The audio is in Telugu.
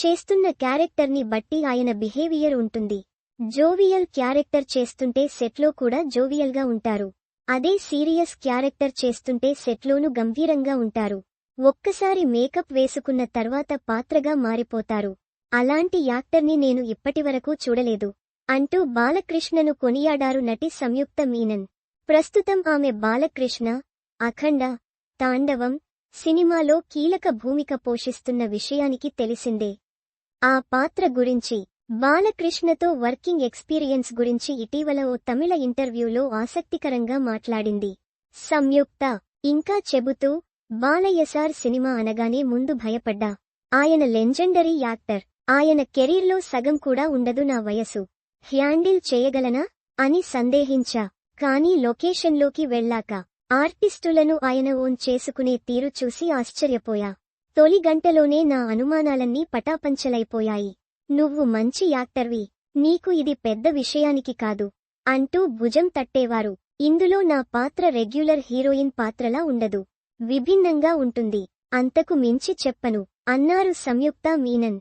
చేస్తున్న క్యారెక్టర్ని బట్టి ఆయన బిహేవియర్ ఉంటుంది. జోవియల్ క్యారెక్టర్ చేస్తుంటే సెట్లో కూడా జోవియల్గా ఉంటారు. అదే సీరియస్ క్యారెక్టర్ చేస్తుంటే సెట్లోనూ గంభీరంగా ఉంటారు. ఒక్కసారి మేకప్ వేసుకున్న తర్వాత పాత్రగా మారిపోతారు. అలాంటి యాక్టర్ని నేను ఇప్పటివరకు చూడలేదు. అంటూ బాలకృష్ణను కొనియాడారు నటి సంయుక్త మీనన్. ప్రస్తుతం ఆమె బాలకృష్ణ అఖండ తాండవం సినిమాలో కీలక భూమిక పోషిస్తున్న విషయానికి తెలిసిందే. ఆ పాత్ర గురించి బాలకృష్ణతో వర్కింగ్ ఎక్స్పీరియన్స్ గురించి ఇటీవల ఓ తమిళ ఇంటర్వ్యూలో ఆసక్తికరంగా మాట్లాడింది. సంయుక్త ఇంకా చెబుతూ బాలయ్యసార్ సినిమా అనగానే ముందు భయపడ్డా. ఆయన లెంజెండరీ యాక్టర్ ఆయన కెరీర్లో సగం కూడా ఉండదు నా వయసు. హ్యాండిల్ చేయగలనా? అని సందేహించా. కానీ లొకేషన్లోకి వెళ్ళాక ఆర్టిస్టులను ఆయన ఓన్ చేసుకునే తీరు చూసి ఆశ్చర్యపోయా. తొలి గంటలోనే నా అనుమానాలన్నీ పటాపంచలైపోయాయి. నువ్వు మంచి యాక్టర్వి నీకు ఇది పెద్ద విషయానికి కాదు. అంటూ భుజం తట్టేవారు. ఇందులో నా పాత్ర రెగ్యులర్ హీరోయిన్ పాత్రలా ఉండదు. విభిన్నంగా ఉంటుంది. అంతకు మించి చెప్పను. అన్నారు సంయుక్త మీనన్.